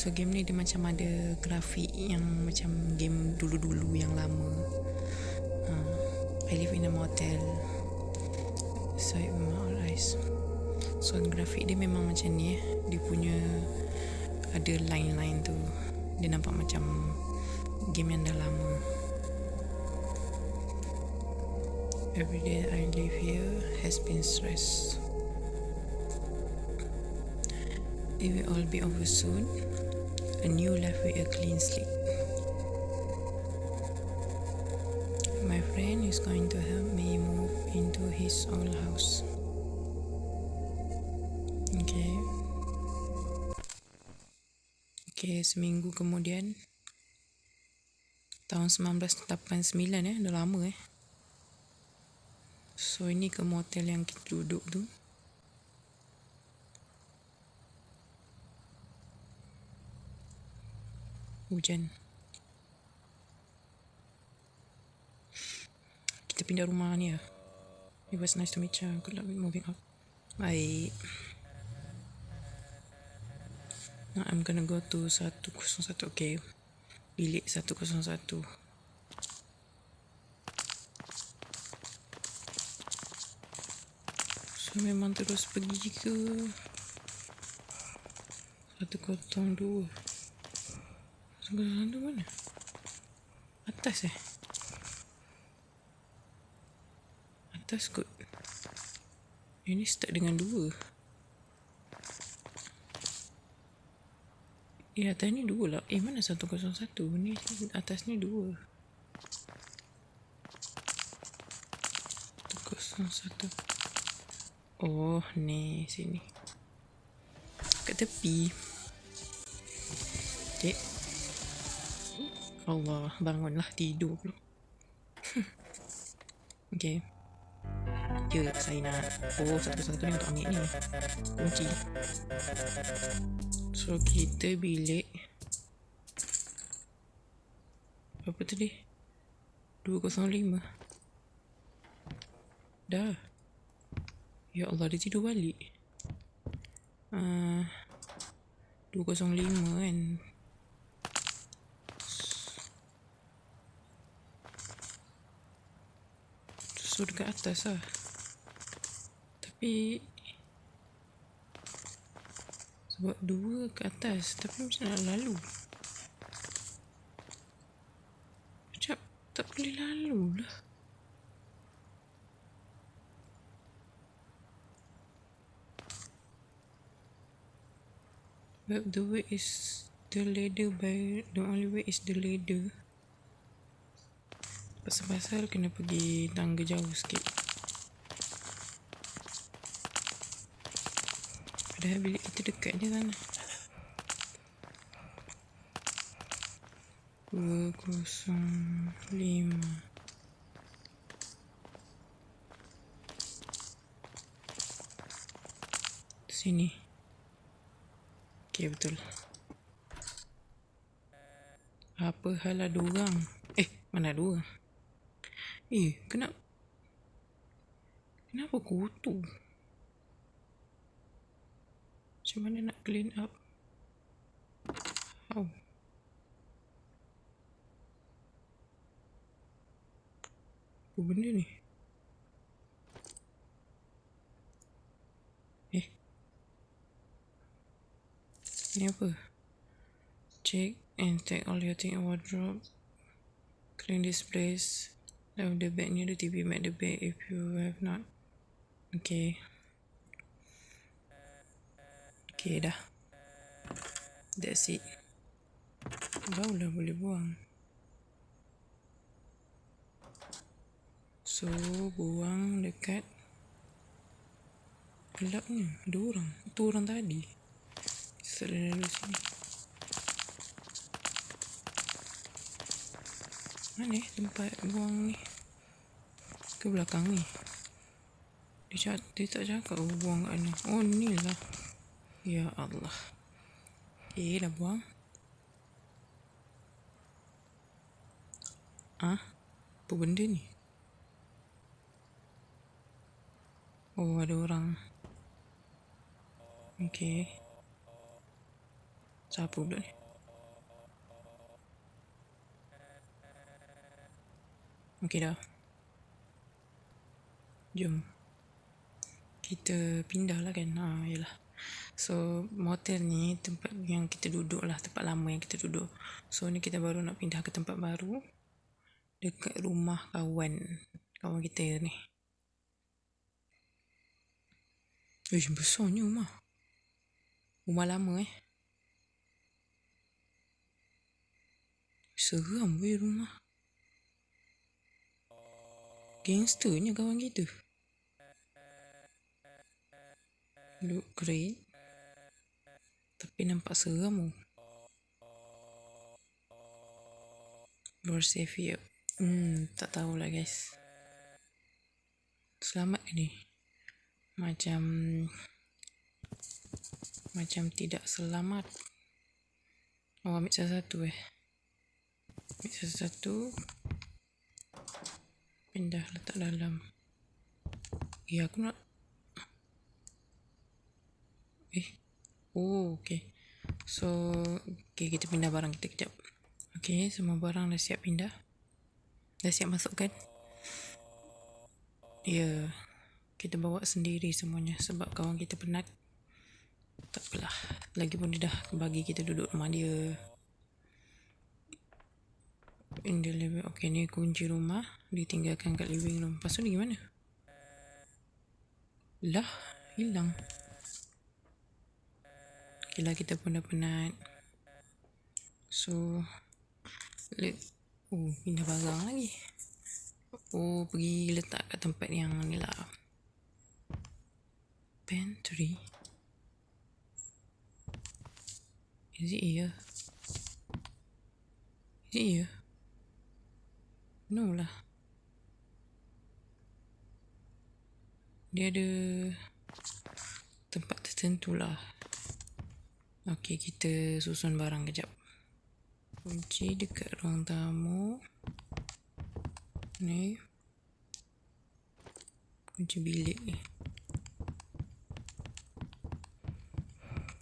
So game ni dia macam ada grafik yang macam game dulu-dulu yang lama. Uh, I live in a motel. So it memang nice. So grafik dia memang macam ni eh. Dia punya ada line-line tu. Dia nampak macam game yang dah lama. Every day I live here has been stress. It will all be over soon. A new life with a clean slate. My friend is going to help me move into his old house. Okay. Okay, seminggu kemudian tahun 1989 eh, dah lama eh. So ini ke motel yang kita duduk tu. Hujan. Kita pindah rumah ni ya. It was nice to meet you. Good luck with moving out. Baik. Now I'm gonna go to 101. Okay. Bilik 101. So memang terus pergi ke 102. Tu mana? Atas eh? Atas kot. Ini start dengan dua. Ya, atas ni dua lah. Eh, mana satu kosong satu? Ni atas ni dua. Satu kosong satu. Oh, ni sini. Kat tepi. Okay. Allah bangunlah tidur. Pula. okay. Ya, saya nak Oh, satu-satu ni untuk ambil ni. Kunci So, kita bilik Apa tadi? 205 Dah. Ya Allah, dia tidur balik. Uh, 205 kan So dekat atas lah. Tapi Sebab dua ke atas Tapi macam nak lalu. Macam tak boleh lalu lah. But the way is the ladder by the only way is the ladder Pasal-pasal kena pergi tangga jauh sikit. Padahal bilik kita dekat je sana. Dua kosong lima. Sini. Okay betul. Apa hal ada orang? Eh mana ada orang Eh, kenapa? Kenapa kotor? Macam mana nak clean up? How? Apa benda ni? Eh? Ni apa? Check and take all your things in wardrobe. Clean this place. Have the bed near the TV, make the bed if you have not. Okay. Okay dah. That's it. Bau dah boleh buang. So, buang dekat gelapnya. Ada orang. Itu orang tadi. Selalu sini. Mana eh tempat buang ni? Ke belakang ni? Dia, cak, dia tak cakap oh, buang kat mana. Oh, ni lah. Ya Allah. Eh, dah buang. Ah, Apa benda ni? Oh, ada orang. Okay. Siapa pula ni? Okey dah. Jom. Kita pindah lah kan. Ha, yalah. So, motel ni tempat yang kita duduk lah. Tempat lama yang kita duduk. So, ni kita baru nak pindah ke tempat baru. Dekat rumah kawan. Kawan kita ni. Eh, besarnya rumah. Rumah lama eh. Seram weh rumah. Gangsternya kawan kita. Look great. Tapi nampak seram oh. Safe ya. Hmm, tak tahulah guys. Selamat ni. Macam macam tidak selamat. Oh, ambil salah satu eh. Ambil salah satu. Pindah letak dalam. Ya, aku nak. Eh. Oh, okay. So, okay, kita pindah barang kita kejap. Okay, semua barang dah siap pindah. Dah siap masukkan? Ya. Yeah kita bawa sendiri semuanya sebab kawan kita penat tak apalah lagi pun dia dah bagi kita duduk rumah dia in the living okay ni kunci rumah ditinggalkan kat living room lepas tu ni gimana lah hilang okay lah kita pun dah penat so let oh pindah barang lagi oh pergi letak kat tempat yang ni lah pantry. Is it here? Is it here? No lah. Dia ada tempat tertentu lah. Okay, kita susun barang kejap. Kunci dekat ruang tamu. Ni. Kunci bilik ni.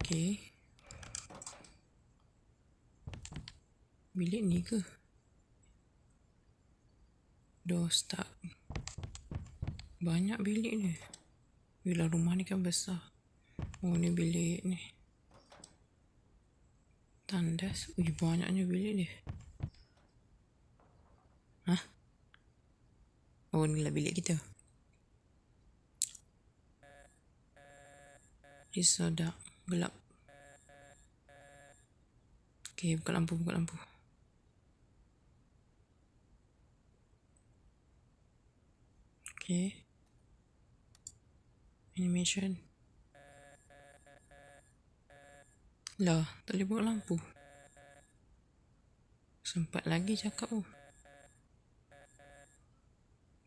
Okey. Bilik ni ke? Door start. Banyak bilik ni. Bila rumah ni kan besar. Oh ni bilik ni. Tandas. Ui banyaknya bilik ni. Hah? Oh ni lah bilik kita. Dark. Gelap. Okay, buka lampu, buka lampu. Okay. Animation. Lah, tak boleh buka lampu. Sempat lagi cakap. Oh.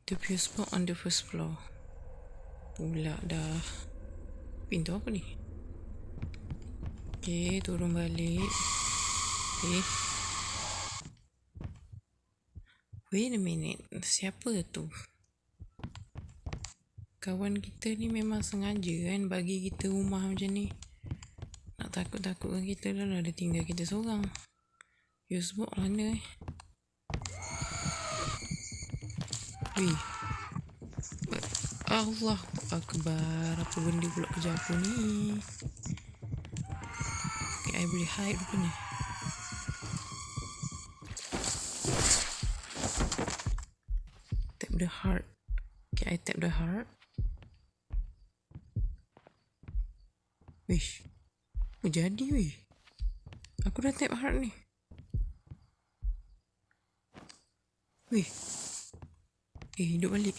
The fuse spot on the first floor. Pula dah. Pintu apa ni? Okay, turun balik. Okay. Wait a minute. Siapa tu? Kawan kita ni memang sengaja kan bagi kita rumah macam ni. Nak takut-takutkan kita dah ada tinggal kita seorang. Yusbuk mana eh? Wih. Allah Akbar. Apa benda pula kerja aku ni? Okay, I boleh hide rupanya. the heart. Okay, I tap the heart. Wish. Oh, jadi weh. Aku dah tap heart ni. Weh. Eh, hidup balik.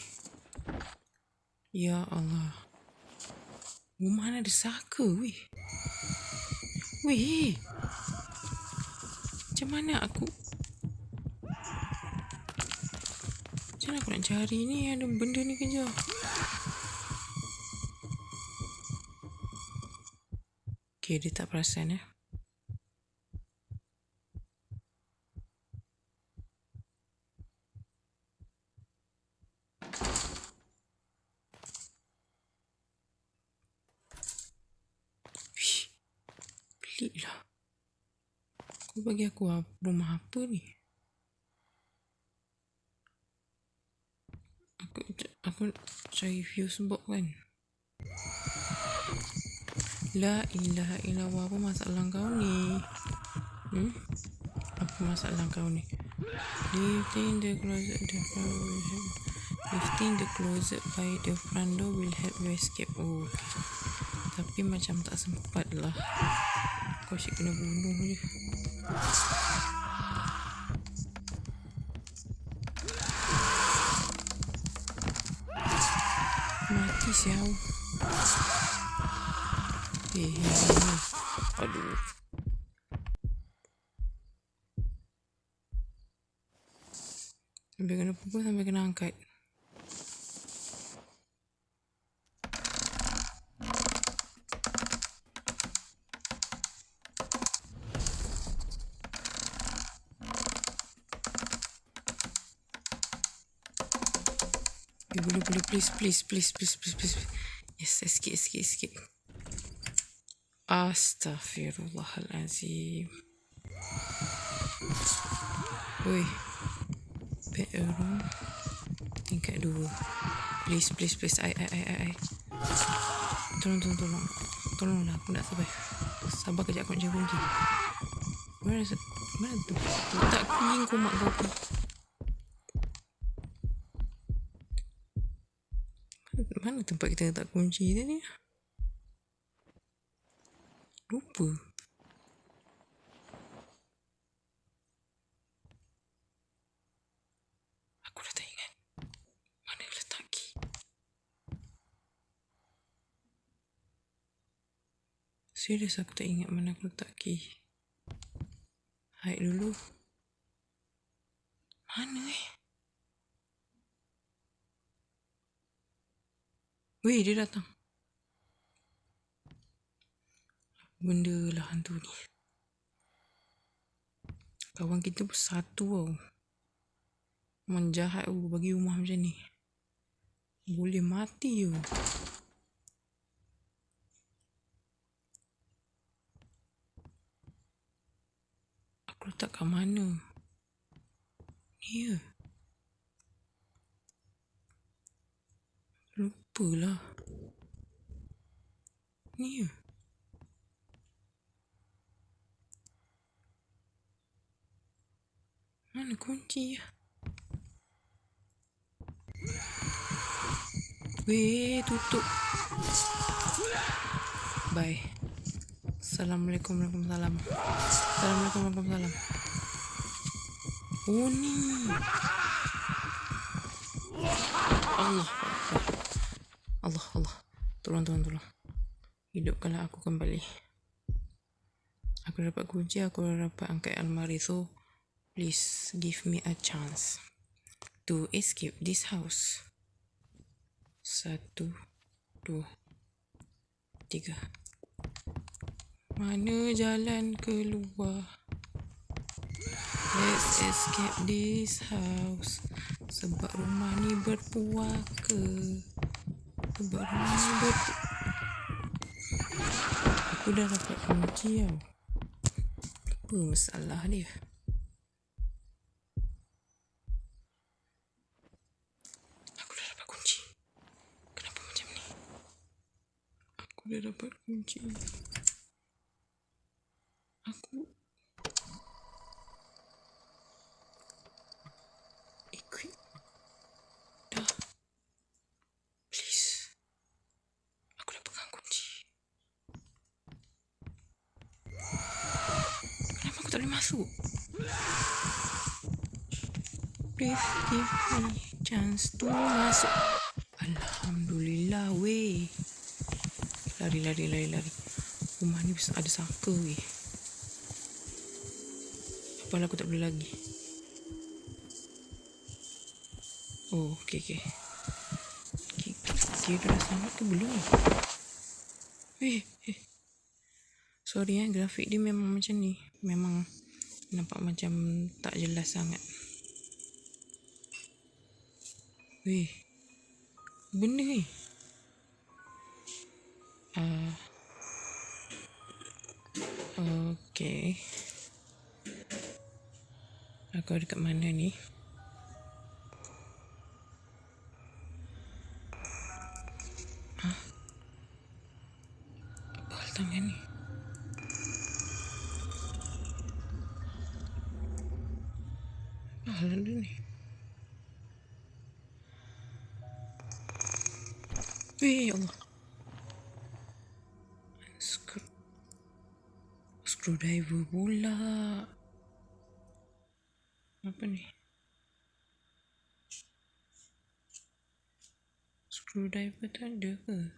Ya Allah. Rumah mana ada saka weh. Weh. Macam mana aku Macam mana aku nak cari ni Ada benda ni kerja Okay dia tak perasan eh Pelik lah Kau bagi aku rumah apa ni? Aku aku cari fuse box kan. La ilaha illallah apa masalah kau ni? Hmm? Apa masalah kau ni? Lifting the closet the front will help. Lifting the closet by the front door will help you escape. Oh, okay. Tapi macam tak sempat lah. Kau asyik kena bunuh je. Mati siau. Aduh. Sampai kena pukul sampai kena angkat. Eh, boleh boleh please please please please please please. Yes, escape escape escape. Astaghfirullahalazim. Oi. Bedroom. Tingkat dua. Please, please, please. I, I, I, I, I. Tolong, tolong, tolong. Tolonglah, aku nak sabar. Sabar kejap aku nak cari kunci. Mana, mana tu? Letak kunci kau mak kau. Mana tempat kita letak kunci tadi? Lupa. Aku dah tak ingat. Mana letak key? Serius aku tak ingat mana aku letak key. Hide dulu. Mana eh? Weh, dia datang. Benda lah hantu ni. Kawan kita bersatu tau. Memang jahat tu bagi rumah macam ni. Boleh mati tu. Aku letak kat mana? Ni ya. Lupalah. Ni ya. Mana kunci ya? Weh, tutup. Bye. Assalamualaikum Waalaikumsalam. Assalamualaikum Waalaikumsalam. Oh ni. Allah. Allah Allah. Tolong tolong tolong. Hidupkanlah aku kembali. Aku dapat kunci, aku dapat angkat almari tu. Please give me a chance to escape this house. Satu, dua, tiga. Mana jalan keluar? Let's escape this house. Sebab rumah ni berpuaka. Sebab rumah ni berpuaka. Aku dah dapat kunci tau. Apa masalah dia? Aku dah dapat kunci. Kenapa macam ni? Aku dah dapat kunci. Aku equip dah. Please. Aku dah pegang kunci. Kenapa aku tak boleh masuk? Please give me chance to masuk. Alhamdulillah weh. Lari lari lari lari. Rumah ni ada saka weh. Apalah aku tak boleh lagi. Oh, okey okey. Okey, Dia dah selamat ke belum? Eh, eh. Sorry eh, grafik dia memang macam ni. Memang nampak macam tak jelas sangat. Weh. Benda ni. Uh, okay. Aku dekat mana ni? Ada ni? Weh, ya Allah. Screwdriver pula. Apa ni? Screwdriver tak ada ke?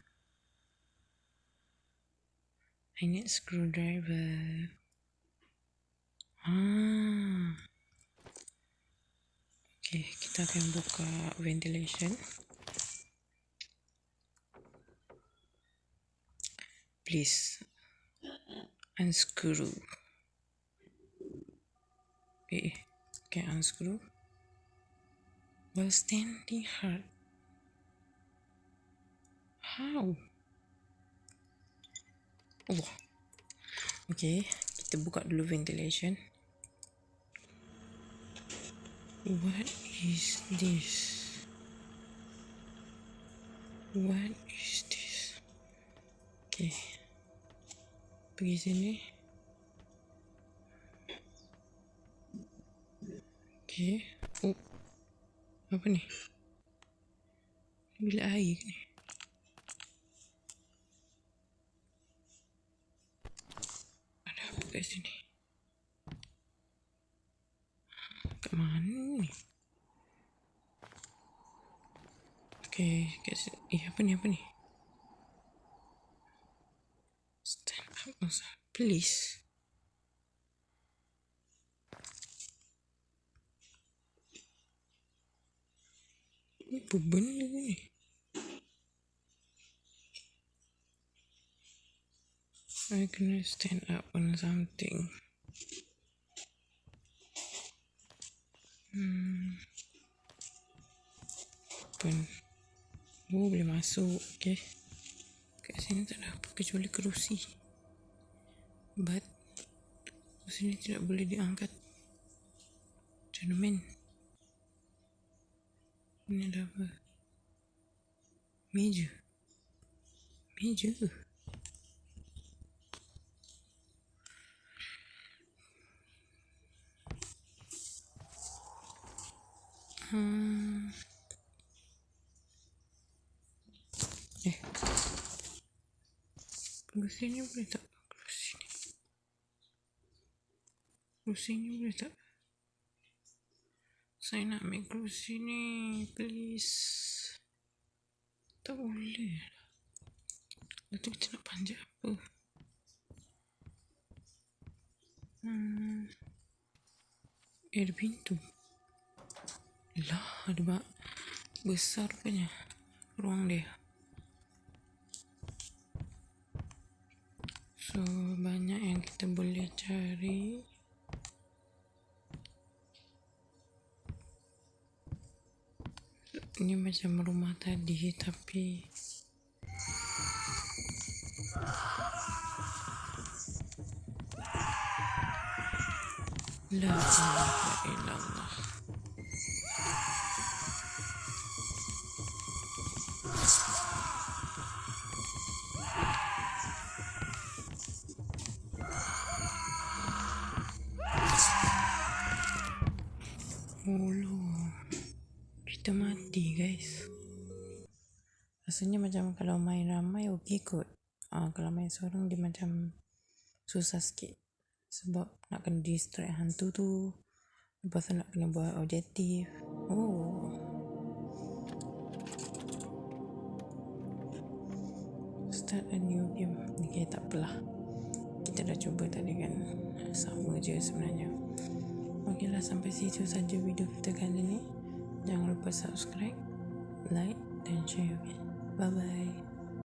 I need screwdriver. Ah. Okay, kita akan buka ventilation. Please unscrew. Eh, okay, unscrew. While standing hard. How? Oh. Okay, kita buka dulu ventilation. What is this? What is this? Okay. Pergi sini. Okay. Oh. Apa ni? Bilik air ke ni? Ada apa kat sini? Kat mana ni? Okay, kat sini. Eh, apa ni, apa ni? Masa. Please. Ni apa benda ni? I kena stand up on something. Hmm. Open. Oh, boleh masuk. Okay. Kat sini tak ada apa kecuali kerusi. But, kerusi ni tidak boleh diangkat. Gentlemen. Ini ada apa? Meja. Meja. Hmm. Eh. Kerusi ni boleh tak? Kerusi ni. Kerusi ni boleh tak? Saya nak ambil kerusi ni. Please. Tak boleh. Lepas tu kita nak panjat apa? Hmm. Eh, ada pintu. Lah, ada bak besar punya ruang dia. So, banyak yang kita boleh cari. Ini macam rumah tadi tapi La ilaha illallah. Allah. Kita mati guys. Rasanya macam kalau main ramai okey kot. Ah kalau main seorang dia macam susah sikit. Sebab nak kena distract hantu tu. Lepas tu nak kena buat objektif. Oh. Start a new game. Okay, tak. Kita dah cuba tadi kan. Sama je sebenarnya. Okeylah sampai situ saja video kita kali ni. Jangan lupa subscribe, like dan share. Bye bye.